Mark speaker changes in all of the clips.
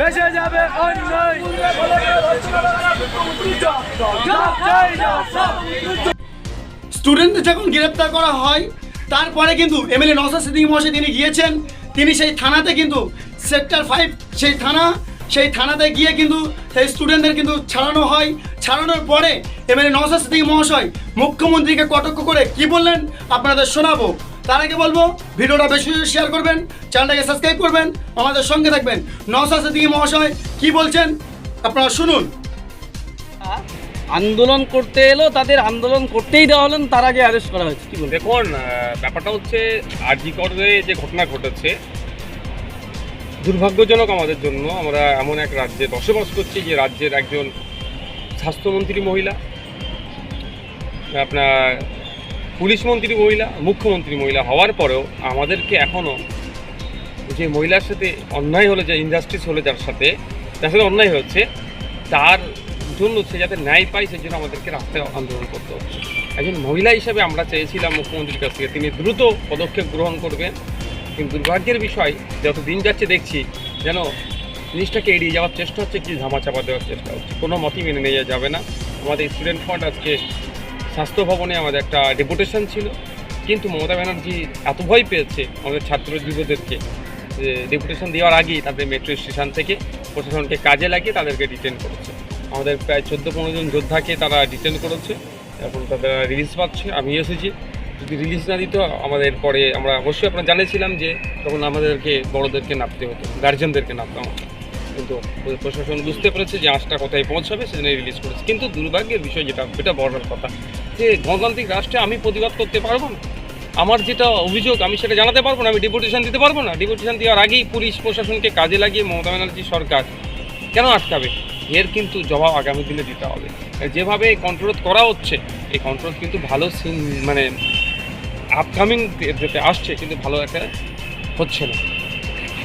Speaker 1: ভেসে
Speaker 2: স্টুডেন্টদের যখন গ্রেপ্তার করা হয়, তারপরে কিন্তু এমএলএ নওসাদ সিদ্দিকী মহাশয় তিনি গিয়েছেন। তিনি সেই থানাতে কিন্তু সেক্টর ফাইভ, সেই থানা, সেই থানাতে গিয়ে কিন্তু সেই স্টুডেন্টদের কিন্তু ছাড়ানো হয়। ছাড়ানোর পরে এমএলএ নওসাদ সিদ্দিকী মহাশয় মুখ্যমন্ত্রীকে কটাক্ষ করে কি বললেন? আপনাদের শোনাবো। তার আগে বলব ভিডিওটা বেশি বেশি শেয়ার করবেন চ্যানেলটাকে সাবস্ক্রাইব করবেন আমাদের সঙ্গে থাকবেন। নওসাদ সিদ্দিকী মহাশয় কি বলছেন? আপনারা শুনুন।
Speaker 3: আন্দোলন করতে এলো তাদের আন্দোলন করতেই দেওয়া হলেন তার আগে অ্যারেস্ট করা হয়েছে। কি বলবেন
Speaker 4: দেখুন ব্যাপারটা হচ্ছে আরজিকরে যে ঘটনা ঘটেছে দুর্ভাগ্যজনক আমাদের জন্য। আমরা এমন এক রাজ্যে বসবাস করছি যে রাজ্যের একজন স্বাস্থ্যমন্ত্রী মহিলা। আপনার পুলিশ মন্ত্রী মহিলা, মুখ্যমন্ত্রী মহিলা হওয়ার পরেও আমাদেরকে এখনও যে মহিলার সাথে অন্যায় হলো, যে ইন্ডাস্ট্রিজ হলে যার সাথে, তার সাথে অন্যায় হচ্ছে, তার জন্য সে যাতে ন্যায় পায়, সেই জন্য আমাদেরকে রাস্তায় আন্দোলন করতে হচ্ছে। একজন মহিলা হিসাবে আমরা চেয়েছিলাম মুখ্যমন্ত্রীর কাছ থেকে, তিনি দ্রুত পদক্ষেপ গ্রহণ করবেন। কিন্তু দুর্ভাগ্যের বিষয়, যত দিন যাচ্ছে দেখছি, যেন জিনিসটাকে এড়িয়ে যাওয়ার চেষ্টা হচ্ছে, কি ধামাচাপা দেওয়ার চেষ্টা হচ্ছে। কোনো মতই মেনে নেওয়া যাবে না। আমাদের স্টুডেন্ট ফ্রন্ট আজকে স্বাস্থ্য ভবনে আমাদের একটা ডেপুটেশন ছিল। কিন্তু মমতা ব্যানার্জি এত ভয় পেয়েছে আমাদের ছাত্র যুবদেরকে যে ডেপুটেশন দেওয়ার আগেই তাদের মেট্রো স্টেশন থেকে প্রশাসনকে কাজে লাগিয়ে তাদেরকে ডিটেন করেছে। আমাদের প্রায় চোদ্দ পনেরো জন যোদ্ধাকে তারা ডিটেন করেছে। এখন তাদের রিলিজ পাচ্ছে আমি এসেছি। যদি রিলিজ না দিত, আমাদের পরে আমরা অবশ্যই আপনারা জানিয়েছিলাম যে তখন আমাদেরকে বড়োদেরকে নামতে হতো গার্জেনদেরকে নামতে হতো। কিন্তু প্রশাসন বুঝতে পেরেছে যে আঁচটা কোথায় পৌঁছাবে সেজন্য রিলিজ করেছে। কিন্তু দুর্ভাগ্যের বিষয় যেটা এটা বড়ার কথা। যে গণতান্ত্রিক রাষ্ট্রে আমি প্রতিবাদ করতে পারব না, আমার যেটা অভিযোগ, আমি সেটা জানাতে পারব না, আমি ডিপুটেশন দিতে পারব না ডিপুটেশন দেওয়ার আগেই পুলিশ প্রশাসনকে কাজে লাগিয়ে মমতা ব্যানার্জি সরকার কেন আটকাবে এর কিন্তু জবাব আগামী দিনে দিতে হবে। যেভাবে কন্ট্রোল করা হচ্ছে, এই কন্ট্রোল কিন্তু ভালো সিন মানে আপকামিং যেতে আসছে, কিন্তু ভালো একটা হচ্ছে না।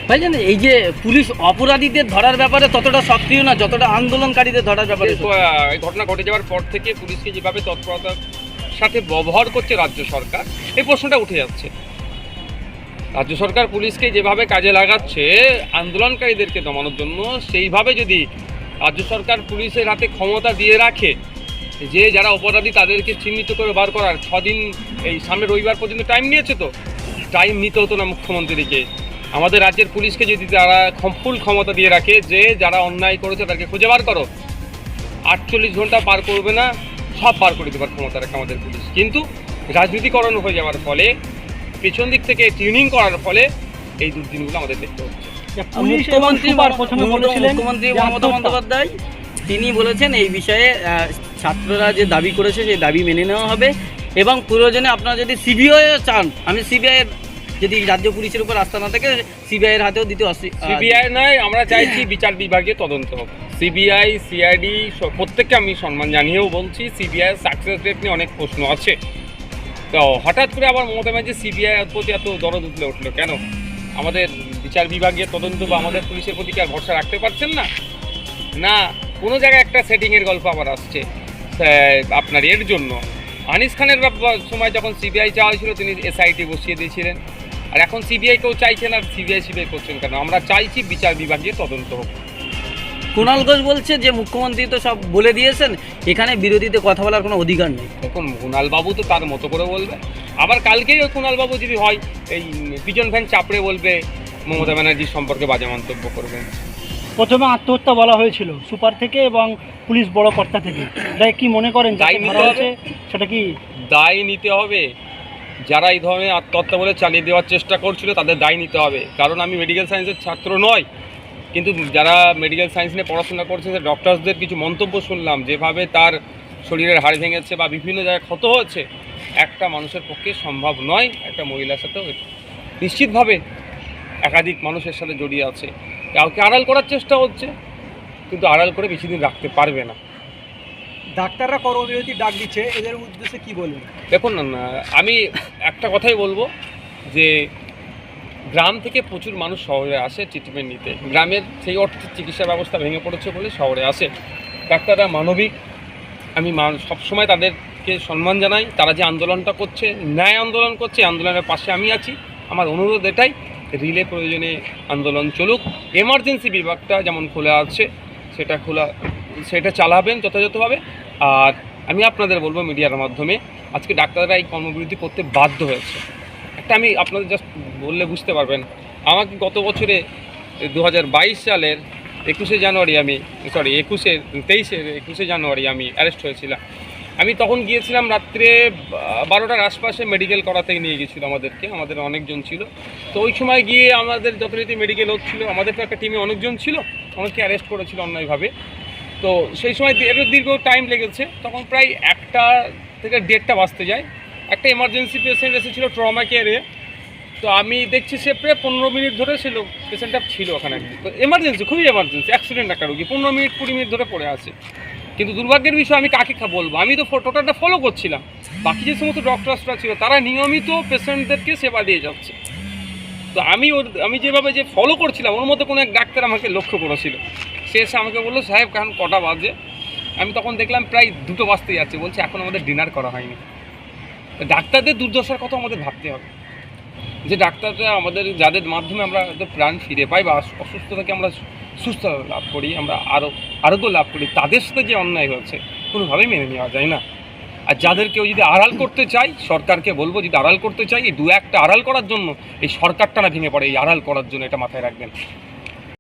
Speaker 3: ভাইজান এই যে পুলিশ অপরাধীদের ধরার ব্যাপারে ততটা সক্রিয় না যতটা আন্দোলনকারীদের ধরার ব্যাপারে
Speaker 4: এই ঘটনা ঘটে যাওয়ার পর থেকে পুলিশকে যেভাবে তৎপরতার সাথে ব্যবহার করছে রাজ্য সরকার এই প্রশ্নটা উঠে যাচ্ছে। রাজ্য সরকার পুলিশকে যেভাবে কাজে লাগাচ্ছে আন্দোলনকারীদেরকে দমানোর জন্য সেইভাবে যদি রাজ্য সরকার পুলিশের হাতে ক্ষমতা দিয়ে রাখে যে যারা অপরাধী তাদেরকে চিহ্নিত করে বার করার ছদিন এই সামনে রবিবার পর্যন্ত টাইম নিয়েছে তো টাইম নিতে হতো না মুখ্যমন্ত্রীকে। আমাদের রাজ্যের পুলিশকে যদি তারা ফুল ক্ষমতা দিয়ে রাখে যে যারা অন্যায় করেছে তাদেরকে খুঁজে বার করো। আটচল্লিশ ঘণ্টা পার করবে না সব পার করে দেবার ক্ষমতা রাখে আমাদের পুলিশ। কিন্তু রাজনীতিকরণ হয়ে যাওয়ার ফলে পেছন দিক থেকে টিউনিং করার ফলে এই দুর্দিনগুলো আমাদের দেখতে হচ্ছে।
Speaker 3: মুখ্যমন্ত্রী
Speaker 5: সুপার প্রথমে বলেছিলেন
Speaker 3: মুখ্যমন্ত্রী মমতা বন্দ্যোপাধ্যায় তিনি বলেছেন এই বিষয়ে আহ, ছাত্ররা যে দাবি করেছে সেই দাবি মেনে নেওয়া হবে। এবং প্রয়োজনে আপনারা যদি সিবিআই চান আমি সিবিআই যদি রাজ্য পুলিশের উপর আস্থা না থাকে সিবিআই এর হাতেও দিতে
Speaker 4: সিবিআই নয়, আমরা চাইছি বিচার বিভাগে তদন্ত হোক সিবিআই সিআইডি প্রত্যেককে আমি সম্মান জানিয়েও বলছি সিবিআই সাকসেস রেট নিয়ে অনেক প্রশ্ন আছে। তো হঠাৎ করে আবার মমতা ব্যানার্জি সিবিআই প্রতি এত দরদ উঠলে উঠল কেন? আমাদের বিচার বিভাগীয় তদন্ত বা আমাদের পুলিশের প্রতি কি আর ভরসা রাখতে পারছেন না? না, কোনো জায়গায় একটা সেটিংয়ের গল্প আবার আসছে আপনার এর জন্য। আনিস খানের সময় যখন সিবিআই চাওয়া হয়েছিল, তিনি এসআইটি বসিয়ে দিয়েছিলেন। আর এখন সিবিআই কেউ চাইছেন আর সিবিআই সিবিআই করছেন কেন? আমরা চাইছি বিচার বিভাগীয় তদন্ত হোক।
Speaker 3: কুণাল ঘোষ বলছে যে মুখ্যমন্ত্রী তো সব বলে দিয়েছেন এখানে বিরোধীতে কথা বলার কোনো অধিকার নেই।
Speaker 4: দেখুন কুণালবাবু তো তার মতো করে বলবে। আবার কালকেই ওই কুণালবাবু যদি হয় এই পিজন ভ্যান চাপড়ে বলবে মমতা ব্যানার্জি সম্পর্কে বাজে মন্তব্য করবেন
Speaker 5: প্রথমে আত্মহত্যা বলা হয়েছিল সুপার থেকে এবং পুলিশ বড় কর্তা থেকে। তাই কি মনে করেন
Speaker 4: দায় নিতে হবে।
Speaker 5: সেটা কি
Speaker 4: দায় নিতে হবে। যারা এই ধরনের আত্মহত্যা বলে চালিয়ে দেওয়ার চেষ্টা করছিল, তাদের দায় নিতে হবে। কারণ আমি মেডিকেল সায়েন্সের ছাত্র নয়, কিন্তু যারা মেডিকেল সায়েন্স নিয়ে পড়াশোনা করছে, সে ডক্টরসদের কিছু মন্তব্য শুনলাম, যেভাবে তার শরীরের হাড় ভেঙেছে বা বিভিন্ন জায়গায় ক্ষত হচ্ছে একটা মানুষের পক্ষে সম্ভব নয়, একটা মহিলার সাথেও নিশ্চিতভাবে একাধিক মানুষের সাথে জড়িয়ে আছে। কাউকে আড়াল করার চেষ্টা হচ্ছে, কিন্তু আড়াল করে বেশি দিন রাখতে পারবে না।
Speaker 6: ডাক্তাররা কর্মবিরতি ডাক দিচ্ছে, এদের উদ্দেশ্যে কি বলবেন?
Speaker 4: দেখুন, না আমি একটা কথাই বলব যে গ্রাম থেকে প্রচুর মানুষ শহরে আসে ট্রিটমেন্ট নিতে। গ্রামের সেই অর্থে চিকিৎসা ব্যবস্থা ভেঙে পড়েছে বলে শহরে আসে। ডাক্তাররা মানবিক। আমি সবসময় তাদেরকে সম্মান জানাই। তারা যে আন্দোলনটা করছে, ন্যায় আন্দোলন করছে আন্দোলনের পাশে আমি আছি। আমার অনুরোধ এটাই, রিলে প্রয়োজনে আন্দোলন চলুক। এমার্জেন্সি বিভাগটা যেমন খোলা আছে, সেটা খোলা সেটা চালাবেন যথাযথভাবে। আর আমি আপনাদের বলব মিডিয়ার মাধ্যমে আজকে ডাক্তাররা এই কর্মবিরতি করতে বাধ্য হয়েছে। একটা আমি আপনাদের জাস্ট বললে বুঝতে পারবেন। আমাকে গত বছরে দু হাজার বাইশ সালের একুশে জানুয়ারি আমি সরি একুশে, তেইশে, একুশে জানুয়ারি আমি অ্যারেস্ট হয়েছিলাম। আমি তখন গিয়েছিলাম রাত্রে বারোটার আশপাশে মেডিকেল করাতে নিয়ে গেছিল আমাদেরকে, আমাদের অনেকজন ছিল। তো ওই সময় গিয়ে আমাদের যথারীতি মেডিকেল হচ্ছিল, আমাদের তো একটা টিমে অনেকজন ছিল অনেককে অ্যারেস্ট করেছিল অন্যায়ভাবে। তো সেই সময় এর দীর্ঘ টাইম লেগেছে, তখন প্রায় একটা থেকে দেড়টা বাজতে যায়। একটা এমার্জেন্সি পেশেন্ট এসেছিল ট্রমা কেয়ারে তো আমি দেখছি সে প্রায় পনেরো মিনিট ধরে ছিল পেশেন্টটা ছিল ওখানে। তো এমার্জেন্সি খুবই এমার্জেন্সি অ্যাক্সিডেন্ট একটা রুগী, পনেরো মিনিট, কুড়ি মিনিট ধরে পড়ে আছে। কিন্তু দুর্ভাগ্যের বিষয়, আমি কাকে বলব? আমি তো টোটালটা ফলো করছিলাম। বাকি যে সমস্ত ডক্টরসরা ছিল, তারা নিয়মিত পেশেন্টদেরকে সেবা দিয়ে যাচ্ছে। তো আমি ওর আমি যেভাবে যে ফলো করছিলাম, ওর মধ্যে কোনো এক ডাক্তার আমাকে লক্ষ্য করেছিল। সে এসে আমাকে বলল, সাহেব কারণ কটা বাজে? আমি তখন দেখলাম প্রায় দুটো বাজতে যাচ্ছে। বলছে, এখন আমাদের ডিনার করা হয়নি। ডাক্তারদের দুর্দশার কথা আমাদের ভাবতে হবে। যে ডাক্তাররা আমাদের, যাদের মাধ্যমে আমরা প্রাণ ফিরে পাই বা অসুস্থ থেকে আমরা সুস্থ লাভ করি, আমরা আরও আরোগ্য লাভ করি, তাদের সাথে যে অন্যায় হয়েছে, কোনোভাবেই মেনে নেওয়া যায় না। আর যাদের কেউ যদি আড়াল করতে চাই সরকারকে বলব, যদি আড়াল করতে চাই এই দু একটা আড়াল করার জন্য এই সরকারটা না ভেঙে পড়ে, এই আড়াল করার জন্য এটা মাথায় রাখবেন।